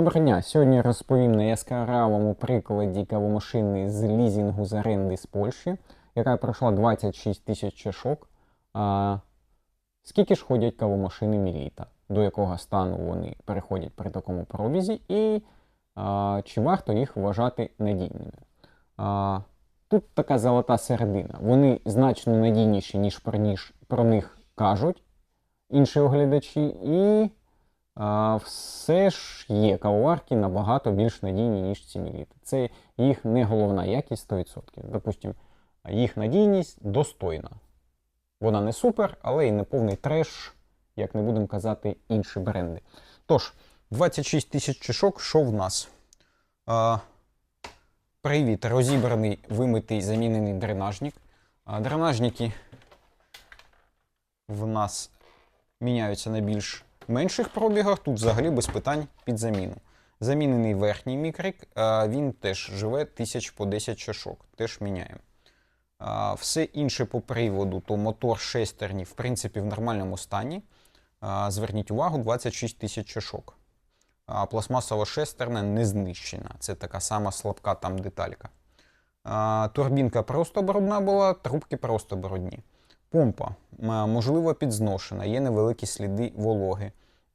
Доброго дня! Сьогодні розповім на яскравому прикладі кавомашини з лізінгу з оренди з Польщі, яка пройшла 26 тисяч чашок. А, скільки ж ходять кавомашини Міліта, до якого стану вони переходять при такому пробізі, і а, чи варто їх вважати надійними? А, тут така золота середина. Вони значно надійніші, ніж про, ніж про них кажуть інші оглядачі, і все ж є кавоварки набагато більш надійні, ніж ці міліти. Це їх не головна якість 100%. Допустим, їх надійність достойна. Вона не супер, але і не повний треш, як не будемо казати, інші бренди. Тож, 26 тисяч чашок, що в нас? А, привіт, розібраний, вимитий, замінений дренажник. А, дренажники в нас міняються на більш менших пробігах. Тут взагалі без питань під заміну. Замінений верхній мікрик, він теж живе 1000 по 10 чашок, теж міняємо. Все інше по приводу, то мотор шестерні, в принципі, в нормальному стані. Зверніть увагу, 26 тисяч чашок. Пластмасова шестерня не знищена. Це така сама слабка там деталька. Турбінка просто брудна була, трубки просто брудні. Помпа, можливо, підзношена, є невеликі сліди вологи.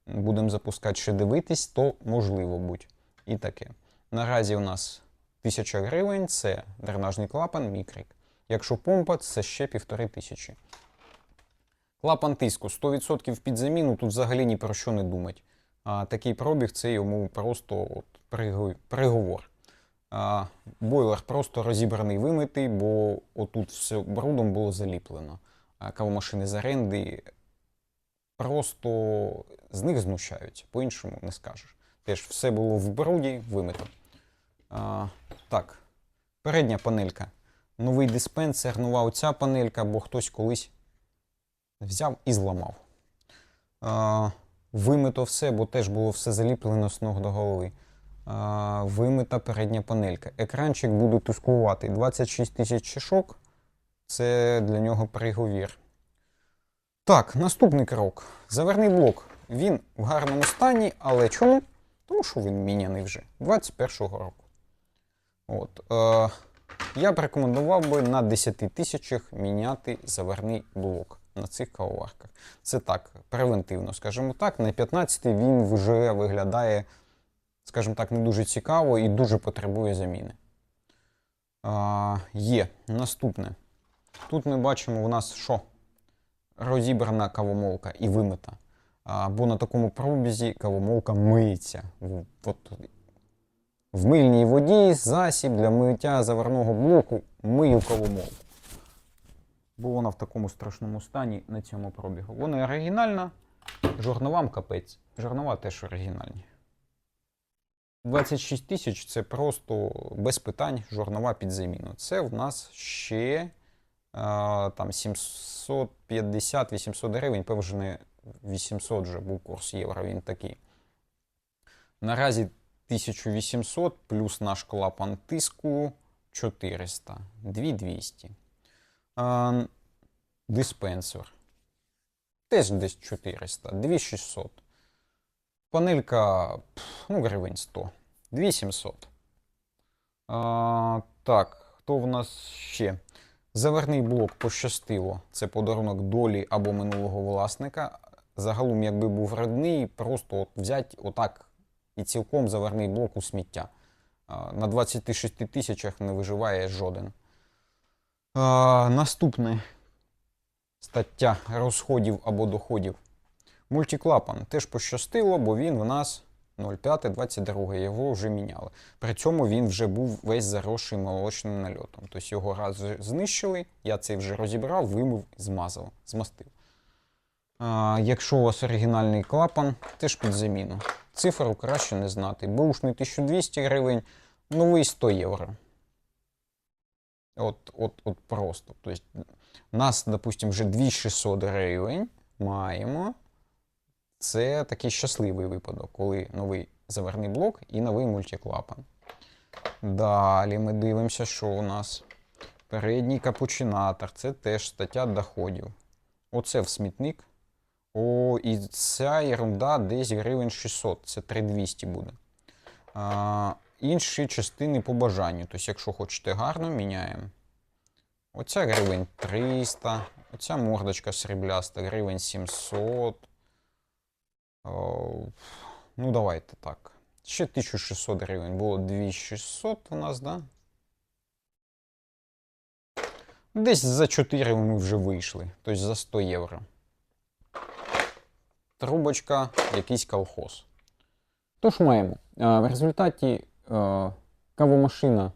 Будемо запускати ще дивитись, то можливо будь. І таке. Наразі у нас 1000 гривень це дренажний клапан, мікрик. Якщо помпа, це ще півтори тисячі. Клапан тиску 100% під заміну, тут взагалі ні про що не думать. А, такий пробіг це йому просто от, приговор. А, бойлер просто розібраний вимитий, бо отут все брудом було заліплено. А кавомашини з оренди просто з них знущаються, по-іншому не скажеш. Теж все було в бруді, вимито. А, так, передня панелька. Новий диспенсер, нова оця панелька, бо хтось колись взяв і зламав. А, вимито все, бо теж було все заліплено з ног до голови. А, вимита передня панелька. Екранчик буде тускувати. 26 тисяч чашок. Це для нього приговір. Так, наступний крок. Заверний блок. Він в гарному стані, але чому? Тому що він міняний вже 21-го року. От, е, я б рекомендував би на 10 тисячах міняти заверний блок на цих кавоварках. Це так, превентивно, скажімо так. На 15 він вже виглядає, скажімо так, не дуже цікаво і дуже потребує заміни. А, є наступне. Тут ми бачимо у нас що? Розібрана кавомолка і вимита. А, бо на такому пробізі кавомолка миється. От, в мильній воді засіб для миття заверного блоку мию кавомолку. Бо вона в такому страшному стані на цьому пробігу. Вона оригінальна, жорновам капець. Жорнова теж оригінальні. 26 тисяч це просто без питань жорнова під заміну. Це в нас ще там 750-800 гривень, певно, не 800 вже був курс євро, він такий. Наразі 1800 плюс наш клапан тиску 400, 2200. А, диспенсер. Теж десь 400, 2600. Панелька, ну, гривень 100, 2700. А, так, хто в нас ще? Заверний блок пощастило. Це подарунок долі або минулого власника. Загалом, якби був родний, просто от взяти отак і цілком заверний блок у сміття. На 26 тисячах не виживає жоден. Наступне стаття розходів або доходів. Мультиклапан теж пощастило, бо він в нас 05-22, його вже міняли. При цьому він вже був весь заросший молочним нальотом. Тобто його раз знищили, я цей вже розібрав, вимив, змазав, змастив. А, якщо у вас оригінальний клапан, теж під заміну. Цифру краще не знати. Бушний 1200 гривень, новий 100 євро. От, от, от просто. Тобто, нас, допустимо, вже 2600 гривень маємо. Це такий щасливий випадок, коли новий заверний блок і новий мультиклапан. Далі ми дивимося, що у нас. Передній капучинатор, це теж стаття доходів. Оце в смітник. О, і ця ерунда десь гривень 600, це 3200 буде. А, інші частини по бажанню. Тобто, якщо хочете гарно, міняємо. Оця гривень 300, оця мордочка срібляста, гривень 700. О, ну, давайте так. Ще 1600 гривень. Було 2600 у нас, да? Десь за 4 ми вже вийшли. Тобто за 100 євро. Трубочка, якийсь колхоз. Тож маємо. В результаті а, кавомашина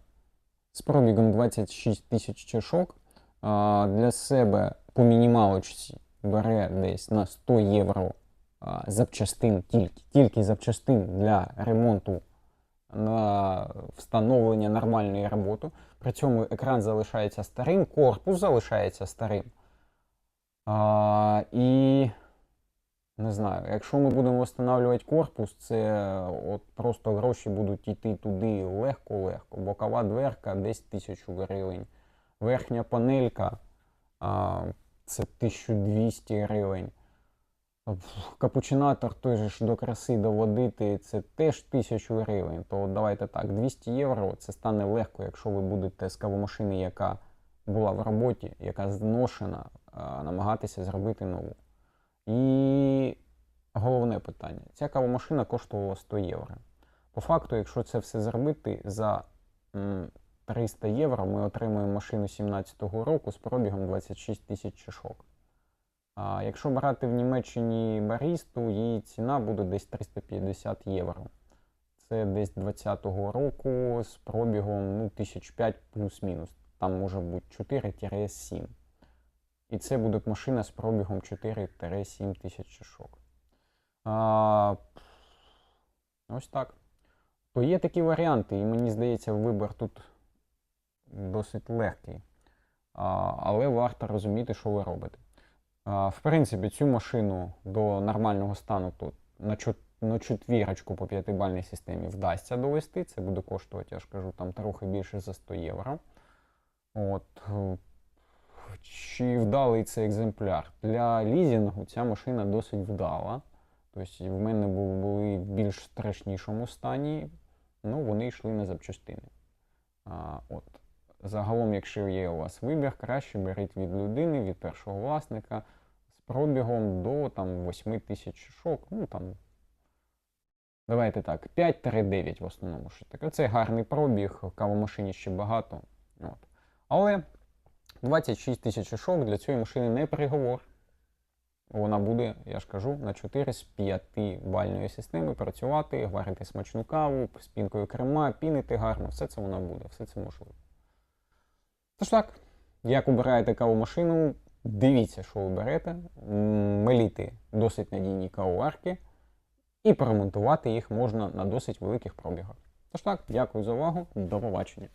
з пробігом 26 тисяч чашок для себе по мінімалочці бере десь на 100 євро запчастин, тільки, тільки запчастин для ремонту на встановлення нормальної роботи. При цьому екран залишається старим, корпус залишається старим. А, і не знаю, якщо ми будемо встановлювати корпус, це от просто гроші будуть йти туди легко-легко. Бокова дверка десь 1000 гривень. Верхня панелька а, це 1200 гривень. Капучинатор той же ж до краси доводити, це теж 1000 гривень. То давайте так, 200 євро це стане легко, якщо ви будете з кавомашини, яка була в роботі, яка зношена, намагатися зробити нову. І головне питання: ця кавомашина коштувала 100 євро. По факту, якщо це все зробити за 300 євро, ми отримуємо машину 17-го року з пробігом 26 тисяч чашок. А якщо брати в Німеччині барісту, її ціна буде десь 350 євро. Це десь 20-го року з пробігом ну, 1005 плюс-мінус. Там може бути 4-7. І це буде машина з пробігом 4-7 тисяч чашок. А, ось так. То є такі варіанти, і мені здається, вибір тут досить легкий. А, але варто розуміти, що ви робите. В принципі, цю машину до нормального стану тут на, на четвірочку по п'ятибальній системі вдасться довести. Це буде коштувати, я ж кажу, там трохи більше за 100 євро. От. е, Чи вдалий це екземпляр? Для лізінгу ця машина досить вдала. Тобто в мене були в більш страшнішому стані, ну вони йшли на запчастини. А, от. Загалом, якщо є у вас вибір, краще беріть від людини, від першого власника з пробігом до там, 8 тисяч шок. Ну там. Давайте так, 5-9 в основному. Що таке. Це гарний пробіг, кавомашині ще багато. От. Але 26 тисяч шок для цієї машини не приговор. Вона буде, я ж кажу, на 4 з 5 бальної системи працювати, варити смачну каву, з пінкою крема, пінити гарно, все це вона буде, все це можливо. Тож так, як обираєте кавомашину, дивіться, що ви берете, меліти досить надійні кавоварки, і поремонтувати їх можна на досить великих пробігах. Тож так, дякую за увагу, до побачення.